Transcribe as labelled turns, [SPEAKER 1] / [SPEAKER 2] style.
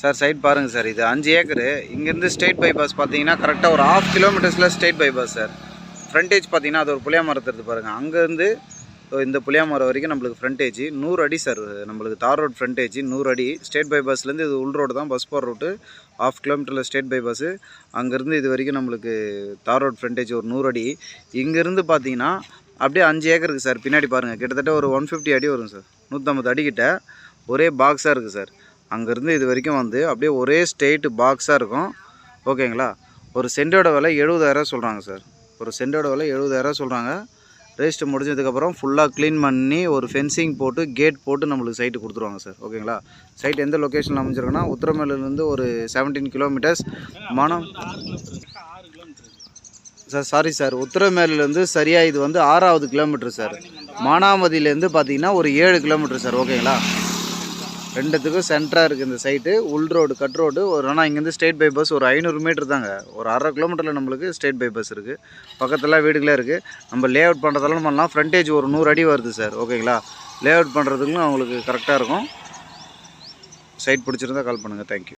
[SPEAKER 1] Sir side பாருங்கள் sir இது அஞ்சு ஏக்கரு. இங்கேருந்து ஸ்டேட் பைபாஸ் பார்த்தீங்கன்னா கரெக்டாக ஒரு ஆஃப் கிலோமீட்டர்ஸில் ஸ்டேட் பைபாஸ் சார். ஃப்ரண்டேஜ் பார்த்தீங்கன்னா அது ஒரு புளியா மரத்துறது பாருங்கள் அங்கேருந்து இந்த புளியா மரம் வரைக்கும் நம்மளுக்கு ஃப்ரண்டேஜ் நூறு அடி சார் நம்மளுக்கு தார் ரோட் ஃப்ரண்டேஜ் நூறு அடி. ஸ்டேட் பைபாஸ்லேருந்து இது உள் ரோடு தான் பஸ் போகிற ரூட்டு ஆஃப் கிலோமீட்டரில் ஸ்டேட் பைபாஸு அங்கேருந்து இது வரைக்கும் நம்மளுக்கு தார் ரோட் ஃப்ரண்டேஜ் ஒரு நூறு அடி. இங்கேருந்து பார்த்தீங்கன்னா அப்படியே அஞ்சு ஏக்கருக்கு சார். பின்னாடி பாருங்கள் கிட்டத்தட்ட ஒரு ஒன் ஃபிஃப்டி அடி வரும் சார். நூற்றம்பது அடிக்கிட்ட. ஒரே பாக்ஸாக இருக்குது சார். அங்கேருந்து இது வரைக்கும் வந்து அப்படியே ஒரே ஸ்ட்ரெயிட் பாக்ஸாக இருக்கும். ஓகேங்களா? ஒரு சென்டோட விலை எழுபதாயிரம் சொல்கிறாங்க சார். ஒரு சென்டோட விலை எழுபதாயிரம் சொல்கிறாங்க ரெஜிஸ்டர் முடிஞ்சதுக்கப்புறம் ஃபுல்லாக க்ளீன் பண்ணி ஒரு ஃபென்சிங் போட்டு கேட் போட்டு நம்மளுக்கு சைட்டு கொடுத்துருவாங்க சார். ஓகேங்களா? சைட் எந்த லொக்கேஷனில் அமைஞ்சிருக்குன்னா உத்தரமேலேருந்து ஒரு செவன்டீன் கிலோமீட்டர்ஸ் மனம் சார் சாரி சார். உத்தரமேலேருந்து சரியாக இது வந்து ஆறாவது கிலோமீட்டர் சார். மானாமதியிலேருந்து பார்த்தீங்கன்னா ஒரு ஏழு கிலோமீட்டர் சார். ஓகேங்களா? ரெண்டுத்துக்கும் சென்டராக இருக்குது இந்த சைட்டு உள் ரோடு கட் ரோடு ஒரு ஆனால் இங்கேருந்து ஸ்டேட் பை பஸ் ஒரு ஐநூறு மீட்டர் தாங்க. ஒரு அரை கிலோமீட்டரில் நம்மளுக்கு ஸ்டேட் பை பஸ் இருக்குது பக்கத்தில் வீடுகளே இருக்குது நம்ம லே அவுட் பண்ணுறதெல்லாம் பண்ணலாம் ஃப்ரண்டேஜ் ஒரு நூறு அடி வருது சார் ஓகேங்களா லே அவுட் பண்ணுறதுக்கும் அவங்களுக்கு கரெக்டாக இருக்கும். சைட் பிடிச்சிருந்தா கால் பண்ணுங்கள் தேங்க்யூ